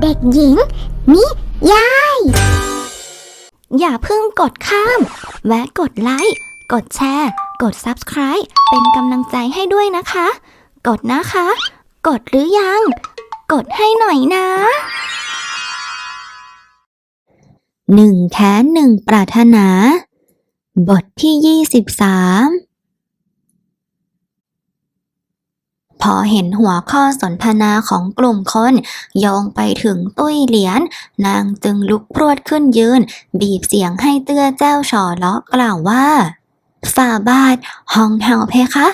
เด็กหญิง นิยาย อย่าเพิ่งกดข้าม แวะกดไลค์ กดแชร์ กด Subscribe เป็นกำลังใจให้ด้วยนะคะ กดนะคะ กดหรือยัง กดให้หน่อยนะหนึ่งแค้นหนึ่งปรารถนา บทที่ยี่สิบสาม พอเห็นหัวข้อสนทนาของกลุ่มคนโยงไปถึงตุ้ยเหรียญนางจึงลุกพรวดขึ้นยืน บีบเสียงให้เตื้อเจ้าฉอเลาะกล่าวว่า ฝ่าบาทฮองเฮาเพคะ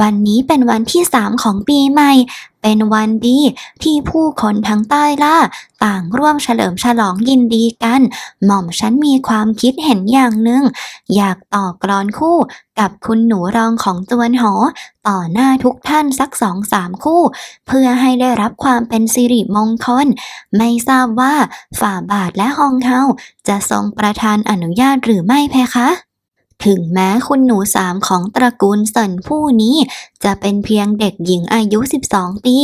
วันนี้เป็นวันที่สามของปีใหม่ เป็นวันดีที่ผู้คนทั้งใต้ล่า ต่างร่วมเฉลิมฉลองยินดีกัน หม่อมฉันมีความคิดเห็นอย่างหนึ่ง อยากต่อกรอนคู่กับคุณหนูรองของจวนหอ ต่อหน้าทุกท่านสักสองสามคู่ เพื่อให้ได้รับความเป็นสิริมงคล ไม่ทราบว่าฝ่าบาทและฮองเฮาจะทรงประทานอนุญาตหรือไม่เพคะ ถึงแม้คุณหนูสามของตระกูลเซินผู้นี้ จะเป็นเพียงเด็กหญิงอายุ 12 ปี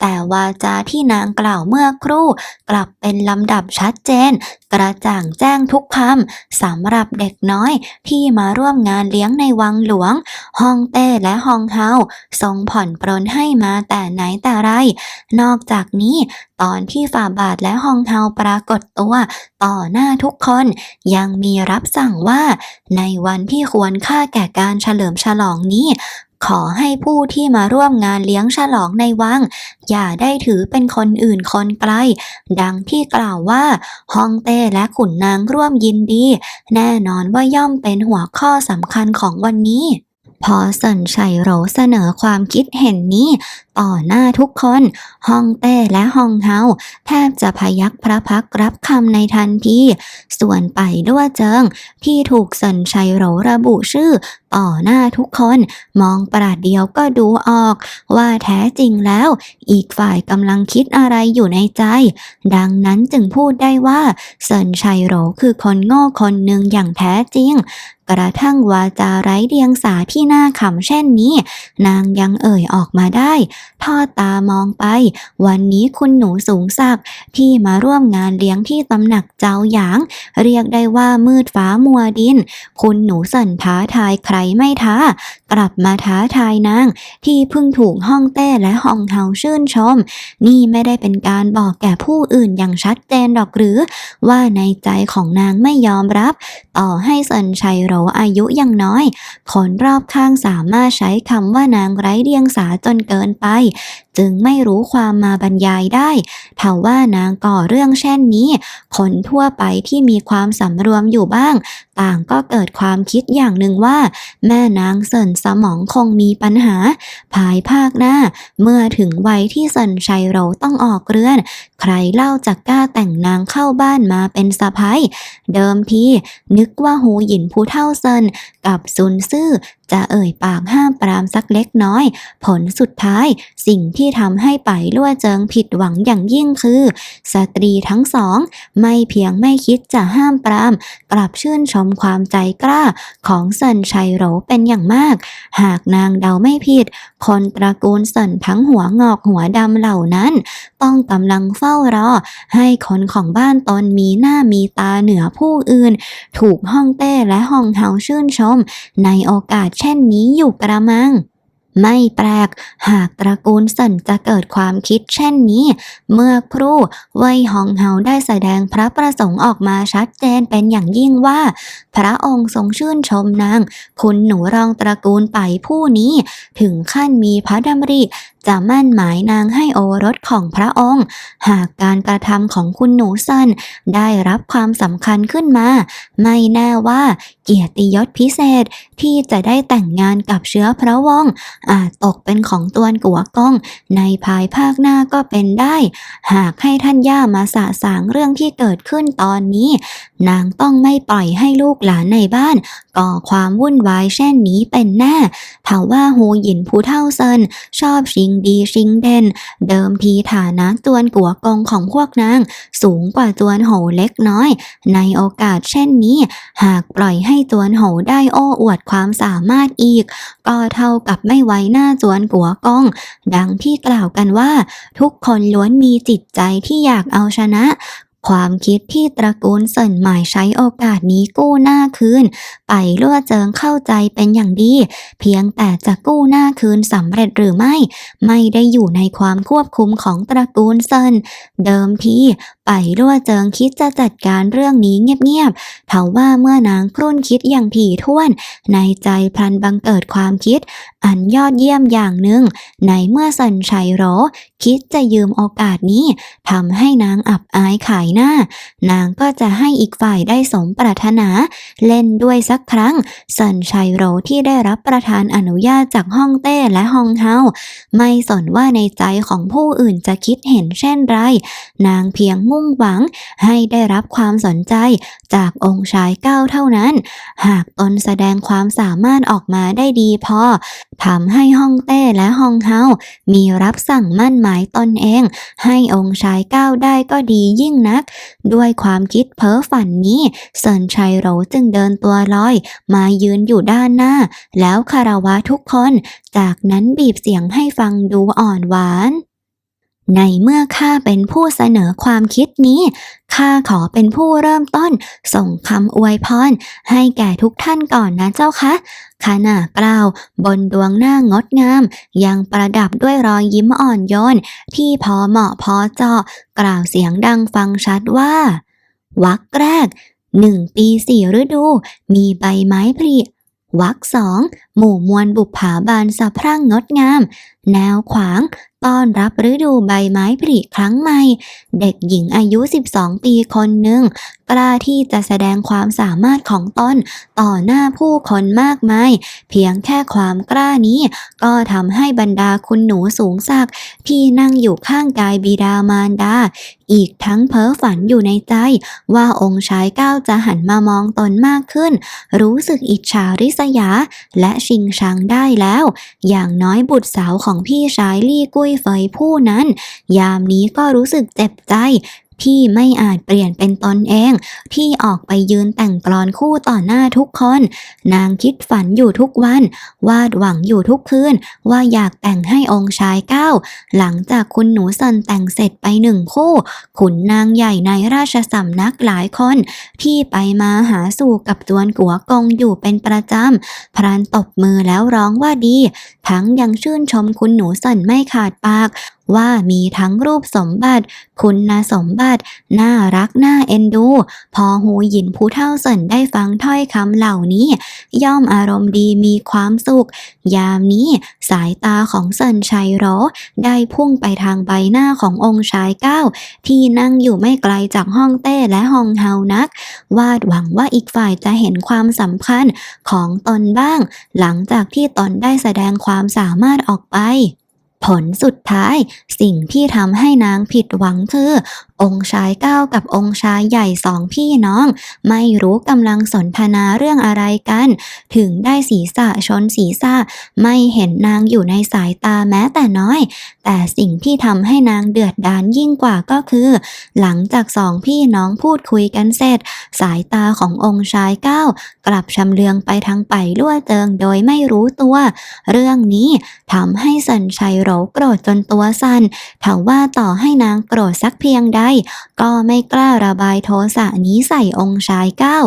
แต่วาจาที่นางกล่าวเมื่อครู่ กลับเป็นลำดับชัดเจน กระจ่างแจ้งทุกคำสำหรับเด็กน้อยที่มาร่วมงานเลี้ยงในวังหลวงฮองเต้และฮองเฮาทรงผ่อนปรนให้มาแต่ไหนแต่ไร นอกจากนี้ตอนที่ฝ่าบาทและฮองเฮาปรากฏตัว ต่อหน้าทุกคน ยังมีรับสั่งว่า ในวันที่ควรค่าแก่การเฉลิมฉลองนี้ ขอให้ผู้ที่มาร่วมงานเลี้ยงฉลองในวัง อย่าได้ถือเป็นคนอื่นคนไกล ดังที่กล่าวว่าฮองเต้และขุนนางร่วมยินดี แน่นอนว่าย่อมเป็นหัวข้อสำคัญของวันนี้ พอเซินชัยโหรเสนอความคิดเห็นนี้ ต่อหน้าทุกคนฮองเต้และฮองเฮาแทบจะพยักพระพักตร์รับคำในทันทีส่วนไปด้วยเจิง ที่ถูกเซินชัยโหรระบุชื่อ ต่อหน้าทุกคน มองประเดียวก็ดูออก ว่าแท้จริงแล้ว อีกฝ่ายกำลังคิดอะไรอยู่ในใจ ดังนั้นจึงพูดได้ว่าเซินชัยโหรคือคนโง่คนหนึ่งอย่างแท้จริง กระทั่งวาจาไร้เดียงสาที่น่าขำเช่นนี้ นางยังเอ่ยออกมาได้ ทอดตามองไป วันนี้คุณหนูสูงศักดิ์ที่มาร่วมงานเลี้ยงที่ตำหนักเจ้าหยาง เรียกได้ว่ามืดฟ้ามัวดิน คุณหนูสันท้าทายใครไม่ท้า กลับมาท้าทายนาง ที่เพิ่งถูกห้องเต้และห้องเฮาชื่นชม นี่ไม่ได้เป็นการบอกแก่ผู้อื่นอย่างชัดเจนหรอกหรือ ว่าในใจของนางไม่ยอมรับ ต่อให้สันชัยรโหรอายุยังน้อย คนรอบข้างสามารถใช้คำว่านางไร้เดียงสาจนเกินไป จึงไม่รู้ความมาบรรยายได้ถ้าว่านางก่อเรื่องเช่นนี้ คนทั่วไปที่มีความสำรวมอยู่บ้าง ต่างก็เกิดความคิดอย่างหนึ่งว่า แม่นางเซินสมองคงมีปัญหา ภายภาคหน้า เมื่อถึงวัยที่เซินชัยเราต้องออกเรือน ใครเล่าจะกล้าแต่งนางเข้าบ้านมาเป็นสะพ้ายเดิมทีนึกว่าหูหยินผู้เท่าเซิน กับซุนซื่อ จะเอ่ยปากห้ามปรามสักเล็กน้อย ผลสุดท้ายสิ่งที่ทำให้ไปลั่วเจิงผิดหวังอย่างยิ่งคือ สตรีทั้งสอง ไม่เพียงไม่คิดจะห้ามปราม กลับชื่นชมความใจกล้าของเซินชัยโหรเป็นอย่างมาก หากนางเดาไม่ผิด คนตระกูลเซินทั้งหัวงอกหัวดำเหล่านั้น ต้องกำลังเฝ้ารอ ให้คนของบ้านตนมีหน้ามีตาเหนือผู้อื่น ถูกฮ่องเต้และฮ่องเฮาชื่นชมในโอกาสเช่นนี้อยู่กระมัง ไม่แปลก หากตระกูลเซินจะเกิดความคิดเช่นนี้ เมื่อครู่เว่ยฮองเฮาได้แสดงพระประสงค์ออกมาชัดเจนเป็นอย่างยิ่งว่า พระองค์ทรงชื่นชมนาง คุณหนูรองตระกูลไปผู้นี้ ถึงขั้นมีพระดำริจะมั่นหมายนางให้โอรสของพระองค์ หากการกระทำของคุณหนูซันได้รับความสำคัญขึ้นมา ไม่แน่ว่าเกียรติยศพิเศษที่จะได้แต่งงานกับเชื้อพระวงศ์อาจตกเป็นของตวนกัวก้อง ในภายภาคหน้าก็เป็นได้ หากให้ท่านย่ามาสะสางเรื่องที่เกิดขึ้นตอนนี้ นางต้องไม่ปล่อยให้ลูกหลานในบ้าน ก่อความวุ่นวายเช่นนี้เป็นแน่ถ้าว่าฮูหยินผู้เท่าเซินชอบชิงดีชิงเด่น เดิมทีฐานะจวนกัวกงของพวกนาง สูงกว่าจวนโหเล็กน้อย ในโอกาสเช่นนี้ หากปล่อยให้จวนโหได้โอ้อวดความสามารถอีก ก็เท่ากับไม่ไว้หน้าจวนกัวกง ดังที่กล่าวกันว่า ทุกคนล้วนมีจิตใจที่อยากเอาชนะ ความคิดที่ตระกูลเซินหมายใช้โอกาสนี้กู้หน้าคืน ไปลั่วเจิงเข้าใจเป็นอย่างดี เพียงแต่จะกู้หน้าคืนสำเร็จหรือไม่ ไม่ได้อยู่ในความควบคุมของตระกูลเซินเดิมที ไปลั่วเจิงคิดจะจัดการเรื่องนี้เงียบๆทว่าเมื่อนางครุ่นคิดอย่างถี่ถ้วน ในใจพลันบังเกิดความคิด อันยอดเยี่ยมอย่างหนึ่ง ในเมื่อสันชัยโหรคิดจะยืมโอกาสนี้ทำให้นางอับอายขายหน้า นางก็จะให้อีกฝ่ายได้สมปรารถนา เล่นด้วยสักครั้ง สันชัยโหรที่ได้รับประทานอนุญาตจากฮ่องเต้และฮ่องเฮาไม่สนว่าในใจของผู้อื่นจะคิดเห็นเช่นไร นางเพียงมุ่่งหวังให้ได้รับความสนใจจากองค์ชายเก้าเท่านั้น หากตนแสดงความสามารถออกมาได้ดีพอทำให้ฮ่องเต้และฮ่องเฮา มีรับสั่งมั่นหมายตนเอง ให้องค์ชายเก้าได้ก็ดียิ่งนัก ด้วยความคิดเพ้อฝันนี้เซินชัยโหรจึงเดินตัวลอย มายืนอยู่ด้านหน้า แล้วคารวะทุกคน จากนั้นบีบเสียงให้ฟังดูอ่อนหวาน ในเมื่อข้าเป็นผู้เสนอความคิดนี้ ข้าขอเป็นผู้เริ่มต้น ส่งคำอวยพรให้แก่ทุกท่านก่อนนะเจ้าคะขณะกล่าว บนดวงหน้างดงาม ยังประดับด้วยรอยยิ้มอ่อนโยน ที่พอเหมาะพอเจาะกล่าวเสียงดังฟังชัดว่า วักแรกหนึ่งปีสี่ฤดู มีใบไม้ผลิวักสองหมู่มวลบุปผาบานสะพรั่งงดงาม แนวขวางต้อนรับฤดูใบไม้ผลิครั้งใหม่ เด็กหญิงอายุ 12 ปีคนหนึ่ง กล้าที่จะแสดงความสามารถของตนต่อหน้าผู้คนมากมาย เพียงแค่ความกล้านี้ ก็ทำให้บรรดาคุณหนูสูงศักที่นั่งอยู่ข้างกายบิดามารดา อีกทั้งเพ้อฝันอยู่ในใจ ว่าองค์ชายก้าวจะหันมามองตนมากขึ้น รู้สึกอิจฉาริษยา และชิงชังได้แล้ว อย่างน้อยบุตรสาวของพี่ชายลี่กุ้ยเฟยผู้นั้น ยามนี้ก็รู้สึกเจ็บใจ ที่ไม่อาจเปลี่ยนเป็นตนเอง ที่ออกไปยืนแต่งกลอนคู่ต่อหน้าทุกคน นางคิดฝันอยู่ทุกวัน วาดหวังอยู่ทุกคืน ว่าอยากแต่งให้องค์ชายเก้า หลังจากคุณหนูสันแต่งเสร็จไปหนึ่งคู่ ขุนนางใหญ่ในราชสำนักหลายคน ที่ไปมาหาสู่กับจวนกัวกงอยู่เป็นประจำ พรานตบมือแล้วร้องว่าดี ทั้งยังชื่นชมคุณหนูสันไม่ขาดปาก ว่ามีทั้งรูปสมบัติ คุณสมบัติ น่ารักน่าเอ็นดู พอหูหยินผู้เท่าเสินได้ฟังถ้อยคำเหล่านี้ ย่อมอารมณ์ดีมีความสุข ยามนี้สายตาของเซินชัยโรได้พุ่งไปทางใบหน้าขององค์ชายเก้า ที่นั่งอยู่ไม่ไกลจากห้องเต้และห้องเฮานัก วาดหวังว่าอีกฝ่ายจะเห็นความสำคัญของตนบ้าง หลังจากที่ตนได้แสดงความสามารถออกไป ผลสุดท้ายสิ่งที่ทำให้นางผิดหวังคือ องค์ชายเก้ากับองค์ชายใหญ่สองพี่น้อง ไม่รู้กำลังสนทนาเรื่องอะไรกัน ถึงได้ศีรษะชนศีรษะไม่เห็นนางอยู่ในสายตาแม้แต่น้อย แต่สิ่งที่ทำให้นางเดือดดาลยิ่งกว่าก็คือ หลังจากสองพี่น้องพูดคุยกันเสร็จ สายตาขององค์ชายเก้ากลับชำเลืองไปทางไปลั่วเจิงโดยไม่รู้ตัว เรื่องนี้ทำให้สันชัยโรโกรธจนตัวสั่นถาว่าต่อให้นางโกรธสักเพียงใดก็ไม่กล้าระบายโทสะนี้ใส่องค์ชายเก้า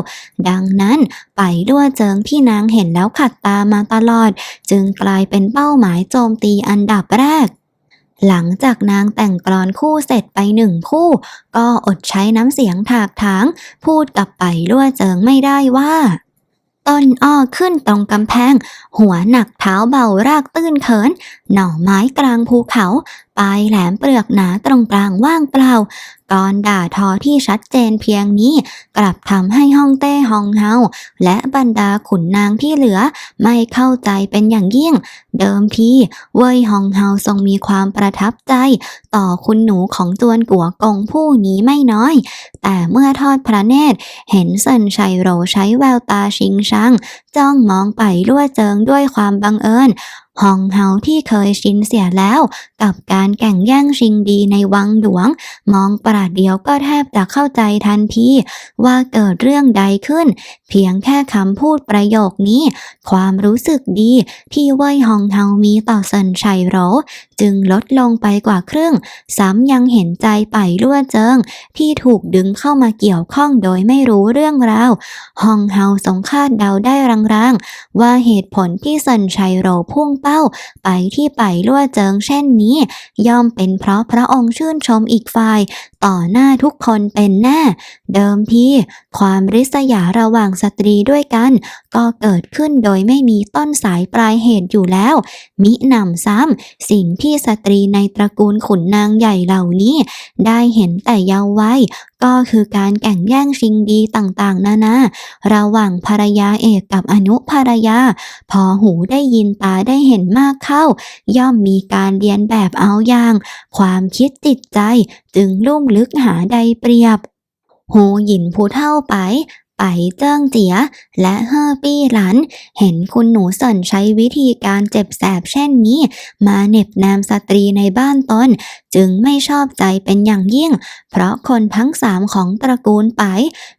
ดังนั้นไปลั่วเจิงที่นางเห็นแล้วขัดตามาตลอด จึงกลายเป็นเป้าหมายโจมตีอันดับแรกหลังจากนางแต่งกลอนคู่เสร็จไปหนึ่งคู่ ก็อดใช้น้ำเสียงถากถาง พูดกับไปลั่วเจิงไม่ได้ว่าต้นอ้อขึ้นตรงกำแพง หัวหนักเท้าเบารากตื้นเขิน หน่อไม้กลางภูเขา ลายแหลมเปลือกหนาตรงกลางว่างเปล่า กรด่าทอที่ชัดเจนเพียงนี้ กลับทำให้ฮ่องเต้ฮองเฮาและบรรดาขุนนางที่เหลือไม่เข้าใจเป็นอย่างยิ่ง เดิมทีเว่ยฮองเฮาทรงมีความประทับใจ ต่อคุณหนูของจวนกัวกงผู้นี้ไม่น้อย แต่เมื่อทอดพระเนตร เห็นเซินชัยโรใช้แววตาชิงชัง จ้องมองไปลั่วเจิงด้วยความบังเอิญฮองเฮาที่เคยชินเสียแล้ว กับการแข่งแย่งชิงดีในวังหลวง มองประเดียวก็แทบจะเข้าใจทันที ว่าเกิดเรื่องใดขึ้น เพียงแค่คำพูดประโยคนี้ ความรู้สึกดีที่เว่ยฮองเฮามีต่อเซินชัยโรจึงลดลงไปกว่าครึ่ง ซ้ำยังเห็นใจไปลั่วเจิง ที่ถูกดึงเข้ามาเกี่ยวข้องโดยไม่รู้เรื่องราวฮองเฮาสงคาดเดาได้รางๆ ว่าเหตุผลที่เซินชัยโรพุ่งเป้า ไปที่ไปลั่วเจิงเช่นนี้ ย่อมเป็นเพราะพระองค์ชื่นชมอีกฝ่าย ต่อหน้าทุกคนเป็นแน่ เดิมทีความริษยาระหว่างสตรีด้วยกัน ก็เกิดขึ้นโดยไม่มีต้นสายปลายเหตุอยู่แล้ว มิหนำซ้ำสิ่งที่สตรีในตระกูลขุนนางใหญ่เหล่านี้ ได้เห็นแต่เยาว์วัยก็คือการแข่งแย่งชิงดีต่างๆ นานาระหว่างภรรยาเอกกับอนุภรรยา พอหูได้ยินตาได้เห็นเห็นมากเข้า ย่อมมีการเรียนแบบเอาอย่าง ความคิดจิตใจจึงลุ่มลึกหาใดเปรียบหูหยินผู้เท่าไปไปเจิ้งเจีย และเฮอปี้หลัน เห็นคุณหนูสนใช้วิธีการเจ็บแสบเช่นนี้ มาเหน็บแนมสตรีในบ้านตนจึงไม่ชอบใจเป็นอย่างยิ่ง เพราะคนทั้งสามของตระกูลไป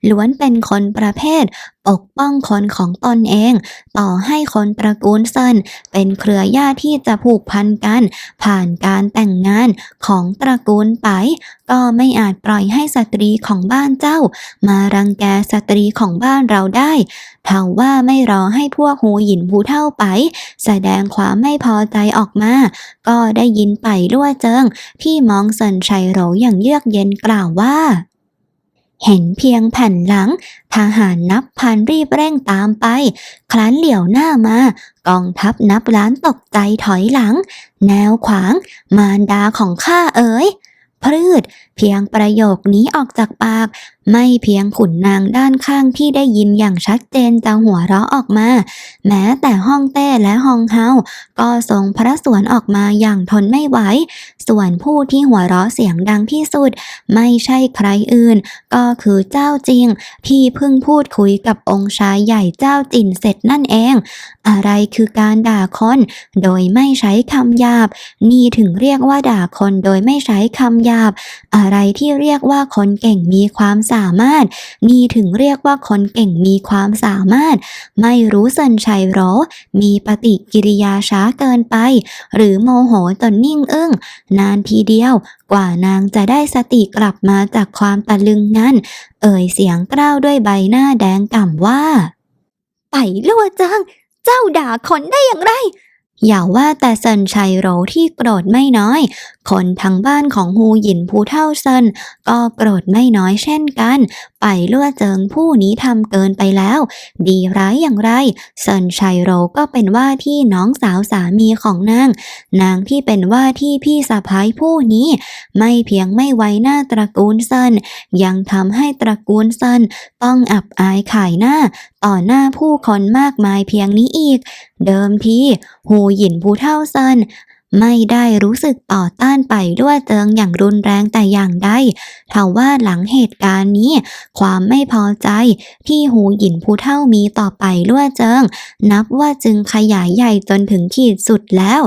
ล้วนเป็นคนประเภท ปกป้องคนของตนเอง ต่อให้คนตระกูลเซินเป็นเครือญาติที่จะผูกพันกัน ผ่านการแต่งงานของตระกูลไป ก็ไม่อาจปล่อยให้สตรีของบ้านเจ้า มารังแกสตรีของบ้านเราได้เท่าว่าไม่รอให้พวกหูหยินผู้เท่าไป แสดงความไม่พอใจออกมา ก็ได้ยินไปลั่วเจิง ที่มองเซินชัยโหรอย่างเยือกเย็นกล่าวว่า เห็นเพียงแผ่นหลัง ทหารนับพันรีบเร่งตามไป ครั้นเหลียวหน้ามากองทัพนับล้านตกใจถอยหลัง แนวขวาง มารดาของข้าเอ๋ยพืดเพียงประโยคนี้ออกจากปาก ไม่เพียงขุนนางด้านข้างที่ได้ยินอย่างชัดเจนจะหัวเราะออกมา แม้แต่ห้องเต้และห้องเฮาก็ส่งพระสวนออกมาอย่างทนไม่ไหว ส่วนผู้ที่หัวเราะเสียงดังที่สุด ไม่ใช่ใครอื่น ก็คือเจ้าจริง ที่เพิ่งพูดคุยกับองค์ชายใหญ่เจ้าจินเสร็จนั่นเอง อะไรคือการด่าคนโดยไม่ใช้คำหยาบ นี่ถึงเรียกว่าด่าคนโดยไม่ใช้คำหยาบอะไรไรที่เรียกว่าคนเก่งมีความสามารถ นี่ถึงเรียกว่าคนเก่งมีความสามารถ ไม่รู้สันชัยหรอ มีปฏิกิริยาช้าเกินไป หรือโมโหจนนิ่งอึ้ง นานทีเดียวกว่านางจะได้สติกลับมาจากความตะลึงนั้น เอ่ยเสียงกล้าวด้วยใบหน้าแดงก่ำว่า ไปลัวจัง เจ้าด่าคนได้อย่างไร อย่าว่าแต่เซินชัยโรที่โกรธไม่น้อย คนทั้งบ้านของฮูหยินผู้เท่าเซินก็โกรธไม่น้อยเช่นกัน ไปล่วเจิงผู้นี้ทำเกินไปแล้ว ดีร้ายอย่างไรเซินชัยโรก็เป็นว่าที่น้องสาวสามีของนาง นางที่เป็นว่าที่พี่สะพ้ายผู้นี้ ไม่เพียงไม่ไว้หน้าตระกูลเซินยังทำให้ตระกูลเซินต้องอับอายขายหน้า ต่อหน้าผู้คนมากมายเพียงนี้อีก เดิมทีหูหยินผู้เท่าเซินไม่ได้รู้สึกต่อต้านไปด้วยเจิงอย่างรุนแรงแต่อย่างใดทว่าหลังเหตุการณ์นี้ ความไม่พอใจที่หูหยินผู้เท่ามีต่อไปล่วเจิง นับว่าจึงขยายใหญ่จนถึงขีดสุดแล้ว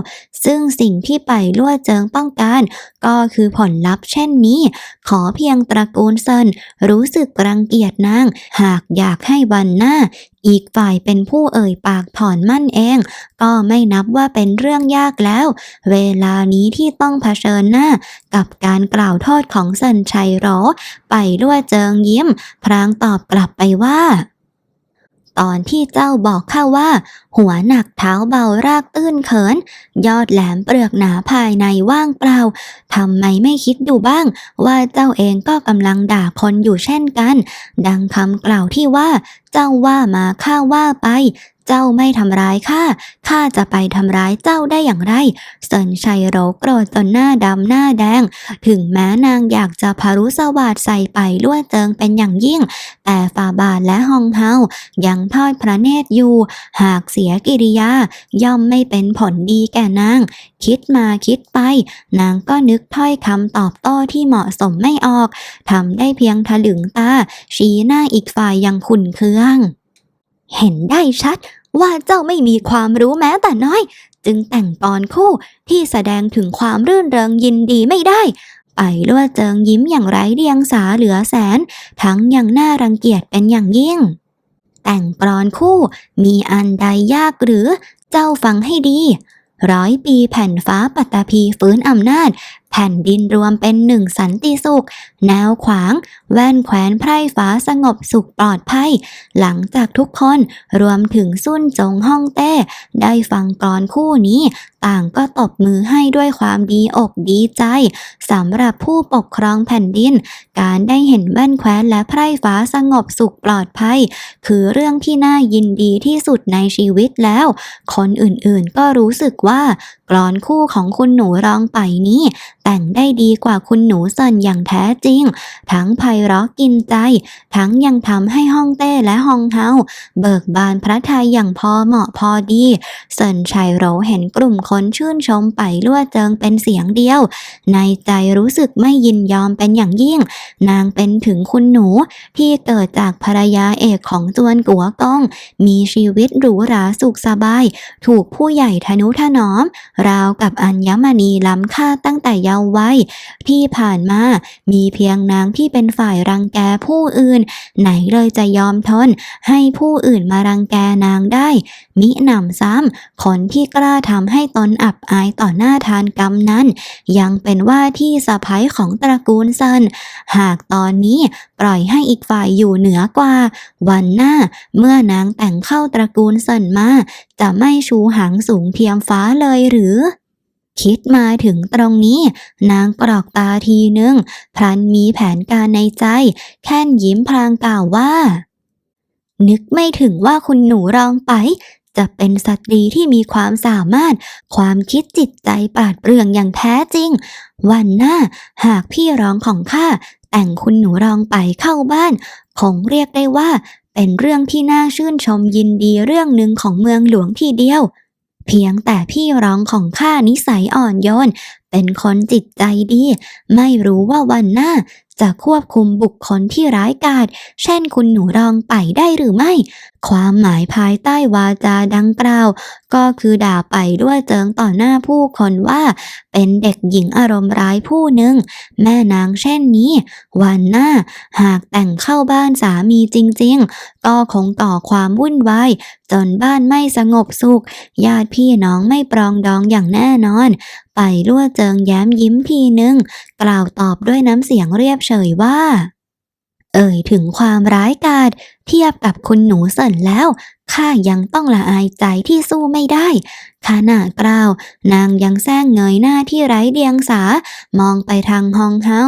ซึ่งสิ่งที่ไปล่วเจิงต้องการก็คือผลลัพธ์เช่นนี้ ขอเพียงตระกูลเซินรู้สึกรังเกียจนาง หากอยากให้วันหน้า อีกฝ่ายเป็นผู้เอ่ยปากถอนมั่นเอง ก็ไม่นับว่าเป็นเรื่องยากแล้ว เวลานี้ที่ต้องเผชิญหน้า กับการกล่าวโทษของเซินชัยหรอ ไปล่วเจิงยิ้ม พรางตอบกลับไปว่า ตอนที่เจ้าบอกข้าว่า หัวหนักเท้าเบารากตื้นเขิน ยอดแหลมเปลือกหนาภายในว่างเปล่าทำไมไม่คิดดูบ้าง ว่าเจ้าเองก็กำลังด่าคนอยู่เช่นกัน ดังคำกล่าวที่ว่า เจ้าว่ามาข้าว่าไป เจ้าไม่ทำร้ายข้า ข้าจะไปทำร้ายเจ้าได้อย่างไร เซินชัยโรโกรธจนหน้าดำหน้าแดง ถึงแม้นางอยากจะพารุสวาดใส่ไปล่วเจิงเป็นอย่างยิ่ง แต่ฟาบาทและฮองเฮายังทอดพระเนตรอยู่ หากเสียกิริยา ย่อมไม่เป็นผลดีแก่นาง คิดมาคิดไป นางก็นึกถ้อยคำตอบโต้ที่เหมาะสมไม่ออก ทำได้เพียงถลึงตา ชี้หน้าอีกฝ่ายอย่างขุ่นเคือง เห็นได้ชัดว่าเจ้าไม่มีความรู้แม้แต่น้อย จึงแต่งกรคู่ที่แสดงถึงความรื่นเริงยินดีไม่ได้ ไปลั่วเจิงยิ้มอย่างไร้เดียงสาเหลือแสน ทั้งยังน่ารังเกียจเป็นอย่างยิ่ง แต่งกรอนคู่มีอันใดยากหรือเจ้าฟังให้ดี ร้อยปีแผ่นฟ้าปัตตภีฟื้นอำนาจ แผ่นดินรวมเป็นหนึ่งสันติสุข แนวขวาง แว่นแขวนไพร่ฟ้าสงบสุขปลอดภัย หลังจากทุกคนรวมถึงซุ่นจงฮ่องเต้ ได้ฟังกรอนคู่นี้ ต่างก็ตบมือให้ด้วยความดีอกดีใจสำหรับผู้ปกครองแผ่นดิน การได้เห็นแว่นแคว้นและไพร่ฟ้าสงบสุขปลอดภัย คือเรื่องที่น่ายินดีที่สุดในชีวิตแล้ว คนอื่นๆก็รู้สึกว่ากรอนคู่ของคุณหนูรองไปนี้แต่งได้ดีกว่าคุณหนูเซินอย่างแท้จริง ทั้งไพเราะกินใจ ทั้งยังทำให้ฮ่องเต้และฮองเฮาเบิกบานพระทัยอย่างพอเหมาะพอดีเซินชัยโรเห็นกลุ่มคนชื่นชมไปลั่วเจิงเป็นเสียงเดียว ในใจรู้สึกไม่ยินยอมเป็นอย่างยิ่ง นางเป็นถึงคุณหนูที่เกิดจากภรรยาเอกของจวนกัวก้อง มีชีวิตหรูหราสุขสบาย ถูกผู้ใหญ่ทนุถนอม ราวกับอัญมณีล้ำค่าตั้งแต่เยาว์วัยที่ผ่านมามีเพียงนางที่เป็นฝ่ายรังแกผู้อื่น ไหนเลยจะยอมทน ให้ผู้อื่นมารังแกนางได้ มิหนำซ้ำคนที่กล้าทำให้ตนอับอายต่อหน้าทานกรรมนั้น ยังเป็นว่าที่สะพ้ยของตระกูลเซินหากตอนนี้ปล่อยให้อีกฝ่ายอยู่เหนือกว่า วันหน้าเมื่อนางแต่งเข้าตระกูลเซินมา จะไม่ชูหางสูงเทียมฟ้าเลยหรือ คิดมาถึงตรงนี้ นางกรอกตาทีนึงพลันมีแผนการในใจ แค่นยิ้มพลางกล่าวว่า นึกไม่ถึงว่าคุณหนูรองไป จะเป็นสตรีที่มีความสามารถ ความคิดจิตใจปราดเปรื่อง อย่างแท้จริง วันหน้า หากพี่รองของข้าแต่งคุณหนูรองไปเข้าบ้าน คงเรียกได้ว่า เป็นเรื่องที่น่าชื่นชมยินดีเรื่องหนึ่งของเมืองหลวงทีเดียว เพียงแต่พี่ร้องของข้านิสัยอ่อนโยน เป็นคนจิตใจดี ไม่รู้ว่าวันหน้าจะควบคุมบุคคลที่ร้ายกาจเช่นคุณหนูรองไปได้หรือไม่ ความหมายภายใต้วาจาดังกล่าว ก็คือด่าไปด้วยเจิงต่อหน้าผู้คนว่า เป็นเด็กหญิงอารมณ์ร้ายผู้หนึ่ง แม่นางเช่นนี้ วันหน้า หากแต่งเข้าบ้านสามีจริง ๆ ก็คงต่อความวุ่นวายจนบ้านไม่สงบสุข ญาติพี่น้องไม่ปรองดองอย่างแน่นอน ไปลั่วเจิงแย้มยิ้มทีนึง กล่าวตอบด้วยน้ำเสียงเรียบเฉยว่า เอ่ยถึงความร้ายกาจเทียบกับคุณหนูเสินแล้วข้ายังต้องละอายใจที่สู้ไม่ได้ขณะกล่าว นางยังแซงเงยหน้าที่ไร้เดียงสา มองไปทางฮองเฮา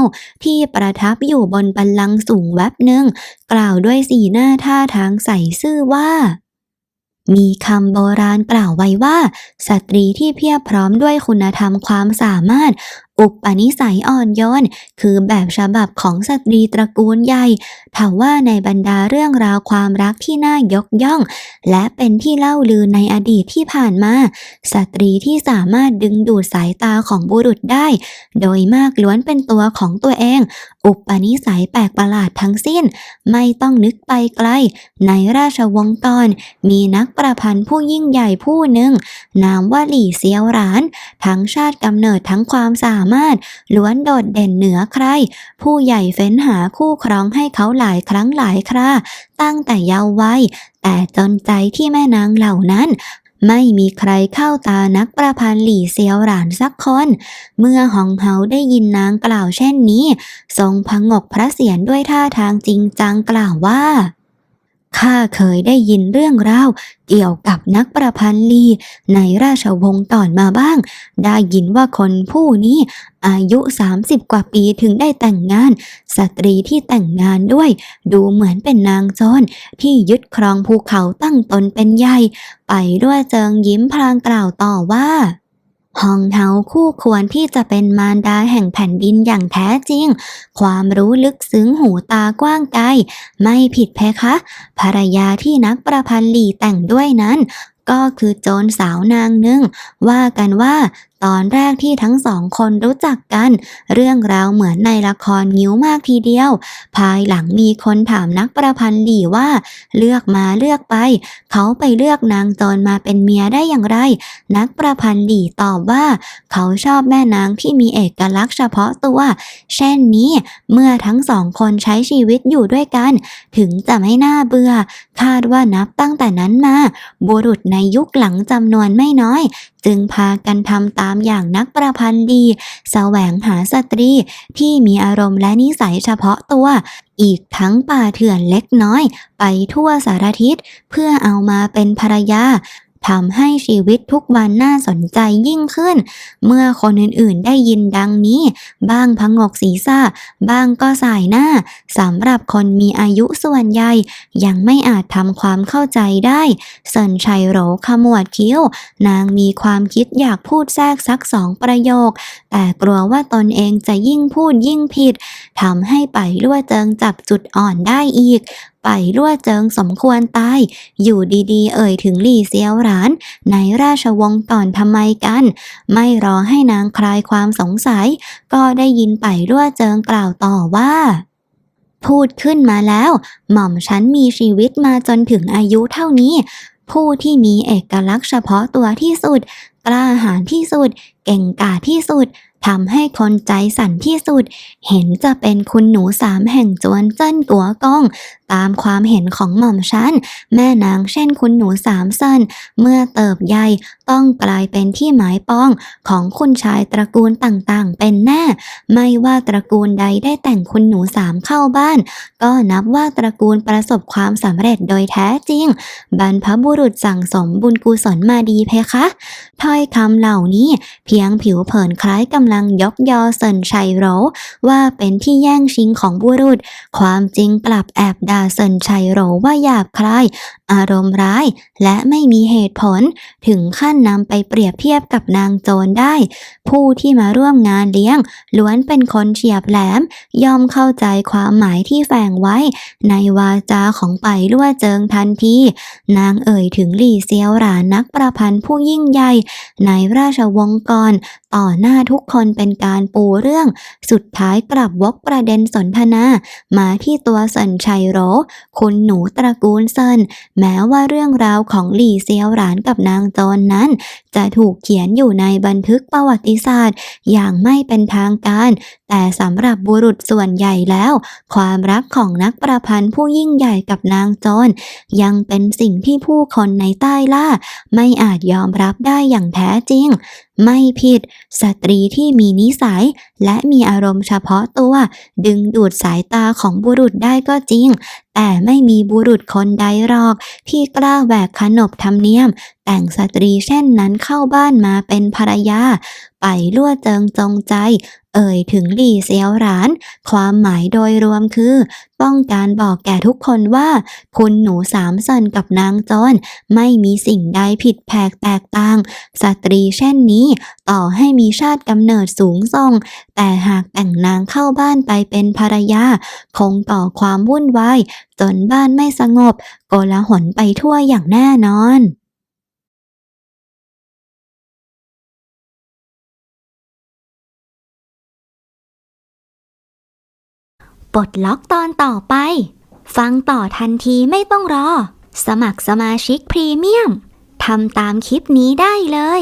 ที่ประทับอยู่บนบันลังสูงแวบหนึ่ง กล่าวด้วยสีหน้าท่าทางใส่ซื่อว่า มีคำโบราณกล่าวไว้ว่า สตรีที่เพียบพร้อมด้วยคุณธรรมความสามารถ อุปนิสัยอ่อนโยน คือแบบฉบับของสตรีตระกูลใหญ่ถาว่าในบรรดาเรื่องราวความรักที่น่ายกย่อง และเป็นที่เล่าลือในอดีตที่ผ่านมา สตรีที่สามารถดึงดูดสายตาของบุรุษได้ โดยมากล้วนเป็นตัวของตัวเอง อุปนิสัยแปลกประหลาดทั้งสิ้น ไม่ต้องนึกไปไกล ในราชวงศ์ตอน มีนักประพันธ์ผู้ยิ่งใหญ่ผู้หนึ่ง นามว่าหลี่เซียวหราน ทั้งชาติกำเนิดทั้งความสามารถล้วนโดดเด่นเหนือใคร ผู้ใหญ่เฟ้นหาคู่ครองให้เขาหลายครั้งหลายครา ตั้งแต่เยาว์วัยแต่จนใจที่แม่นางเหล่านั้นไม่มีใครเข้าตานักประพันธ์หลี่เซียวหลานสักคน เมื่อหองเฮาได้ยินนางกล่าวเช่นนี้ ทรงพังกพระเศียรด้วยท่าทางจริงจังกล่าวว่า ข้าเคยได้ยินเรื่องราวเกี่ยวกับนักประพันธ์ลี ในราชวงศ์ตอนมาบ้าง ได้ยินว่าคนผู้นี้อายุ 30 กว่าปีถึงได้แต่งงาน สตรีที่แต่งงานด้วย ดูเหมือนเป็นนางโจรที่ยึดครองภูเขาตั้งตนเป็นใหญ่ ไปด้วยเจิงยิ้มพลางกล่าวต่อว่า ฮองเฮาคู่ควรที่จะเป็นมารดาแห่งแผ่นดินอย่างแท้จริง ความรู้ลึกซึ้งหูตากว้างไกล ไม่ผิดเพคะ ภรรยาที่นักประพันธ์หลี่แต่งด้วยนั้น ก็คือโจรสาวนางหนึ่ง ว่ากันว่าตอนแรกที่ทั้งสองคนรู้จักกัน เรื่องราวเหมือนในละครงิ้วมากทีเดียว ภายหลังมีคนถามนักประพันธ์ดีว่า เลือกมาเลือกไป เขาไปเลือกนางจรมาเป็นเมียได้อย่างไร นักประพันธ์ดีตอบว่า เขาชอบแม่นางที่มีเอกลักษณ์เฉพาะตัว เช่นนี้ เมื่อทั้งสองคนใช้ชีวิตอยู่ด้วยกัน ถึงจะไม่น่าเบื่อ คาดว่านับตั้งแต่นั้นมาบุรุษในยุคหลังจำนวนไม่น้อย จึงพากันทำตามอย่างนักประพันธ์ดี แสวงหาสตรีที่มีอารมณ์และนิสัยเฉพาะตัว อีกทั้งป่าเถื่อนเล็กน้อย ไปทั่วสารทิศเพื่อเอามาเป็นภรรยา ทำให้ชีวิตทุกวันน่าสนใจยิ่งขึ้น เมื่อคนอื่นๆได้ยินดังนี้ บ้างพังกศีรษะ บ้างก็สายหน้าสำหรับคนมีอายุส่วนใหญ่ ยังไม่อาจทำความเข้าใจได้เซินชัยโหรขมวดคิ้ว นางมีความคิดอยากพูดแทรกสักสองประโยค แต่กลัวว่าตนเองจะยิ่งพูดยิ่งผิดทำให้ไปลั่วเจิงจับจุดอ่อนได้อีกไปลั่วเจิงสมควรตาย อยู่ดีๆ เอ่ยถึงหลี่เซียวหราน ในราชวงศ์ก่อนทำไมกัน ไม่รอให้นางคลายความสงสัย ก็ได้ยินไปลั่วเจิงกล่าวต่อว่าพูดขึ้นมาแล้ว หม่อมฉันมีชีวิตมาจนถึงอายุเท่านี้ ผู้ที่มีเอกลักษณ์เฉพาะตัวที่สุด กล้าหาญที่สุด เก่งกาจที่สุดทำให้คนใจสั่นที่สุด เห็นจะเป็นคุณหนูสามแห่งจวนเจิ้นกัวก้อง ตามความเห็นของหม่อมฉันแม่นางเช่นคุณหนูสามเซินเมื่อเติบใหญ่ต้องกลายเป็นที่หมายปองของคุณชายตระกูลต่างๆ เป็นแน่ ไม่ว่าตระกูลใดได้แต่งคุณหนูสามเข้าบ้าน ก็นับว่าตระกูลประสบความสำเร็จโดยแท้จริง บรรพบุรุษสั่งสมบุญกุศลมาดีเพคะถ้อยคำเหล่านี้เพีียงผิวเผินคล้ายกำลังยกยอเซินชัยโรว่าเป็นที่แย่งชิงของบุรุษ ความจริงกลับแอบด่าเซินชัยโรว่าหยาบคาย อารมณ์ร้าย และไม่มีเหตุผล ถึงขั้นนำไปเปรียบเทียบกับนางโจรได้ ผู้ที่มาร่วมงานเลี้ยง ล้วนเป็นคนเฉียบแหลม ยอมเข้าใจความหมายที่แฝงไว้ ในวาจาของไปลั่วเจิงทันทีนางเอ่ยถึงหลี่เซียวหรานนักประพันธ์ผู้ยิ่งใหญ่ ในราชวงศ์ก่อน on ต่อหน้าทุกคนเป็นการปูเรื่องสุดท้ายกลับวกประเด็นสนทนา มาที่ตัวเซินชัยโร คุณหนูตระกูลเซินแม้ว่าเรื่องราวของหลี่เซียวหรานกับนางโจรนนั้น จะถูกเขียนอยู่ในบันทึกประวัติศาสตร์ อย่างไม่เป็นทางการ แต่สำหรับบุรุษส่วนใหญ่แล้ว ความรักของนักประพันธ์ผู้ยิ่งใหญ่กับนางโจรยังเป็นสิ่งที่ผู้คนในใต้ล่า ไม่อาจยอมรับได้อย่างแท้จริง ไม่ผิดสตรีที่มีนิสัย และมีอารมณ์เฉพาะตัว ดึงดูดสายตาของบุรุษได้ก็จริง แต่ไม่มีบุรุษคนใดหรอก ที่กล้าแหวกขนบธรรมเนียม แต่งสตรีเช่นนั้นเข้าบ้านมาเป็นภรรยา ไปลั่วเจิงจงใจ เอ่ยถึงหลี่เซียวหราน ความหมายโดยรวมคือต้องการบอกแก่ทุกคนว่า คุณหนูสามเซินกับนางโจรไม่มีสิ่งใดผิดแผกแตกต่าง สตรีเช่นนี้ ต่อให้มีชาติกำเนิดสูงส่ง แต่หากแต่งนางเข้าบ้านไปเป็นภรรยา คงต่อความวุ่นวาย จนบ้านไม่สงบ โกลาหลไปทั่วอย่างแน่นอนปลดล็อกตอนต่อไป ฟังต่อทันทีไม่ต้องรอ สมัครสมาชิกพรีเมียมทำตามคลิปนี้ได้เลย